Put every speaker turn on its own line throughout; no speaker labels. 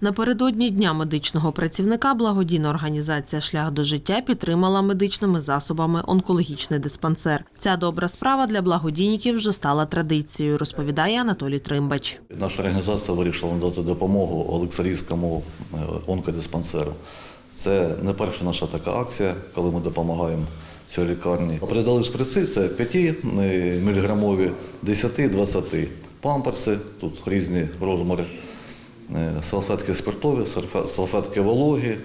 Напередодні дня медичного працівника благодійна організація Шлях до життя підтримала медичними засобами онкологічний диспансер. Ця добра справа для благодійників вже стала традицією, розповідає Анатолій Тримбач.
Наша організація вирішила надати допомогу Олександрійському е, онкодиспансеру. Це не перша наша така акція, коли ми допомагаємо цій лікарні. Передали шприци, це 5 міліграмові, 10, 20. Памперси, тут різні розміри, е, салфетки спиртові, салфе- салфетки вологі,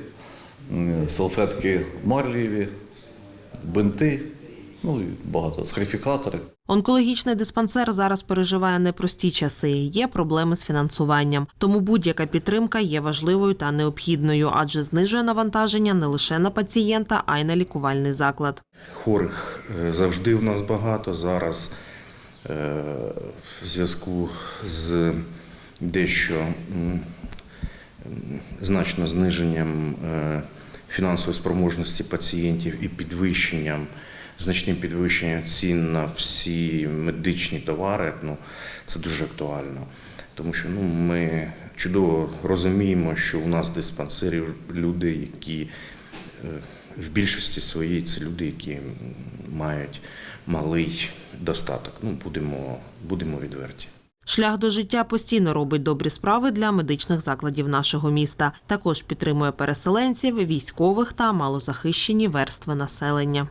салфетки марлієві, бинти, ну і багато, скарифікатори.
Онкологічний диспансер зараз переживає непрості часи. Є проблеми з фінансуванням. Тому будь-яка підтримка є важливою та необхідною, адже знижує навантаження не лише на пацієнта, а й на лікувальний заклад.
Хворих е, завжди в нас багато. Зараз е, в зв'язку з дещо значно зниженням е, фінансової спроможності пацієнтів і підвищенням, значним підвищенням цін на всі медичні товари, ну, це дуже актуально. Тому що ну, ми чудово розуміємо, що у нас в диспансері люди, які е, в більшості своїй це люди, які мають малий достаток. Ну, будемо, будемо відверті.
Шлях до життя постійно робить добрі справи для медичних закладів нашого міста. Також підтримує переселенців, військових та малозахищені верстви населення.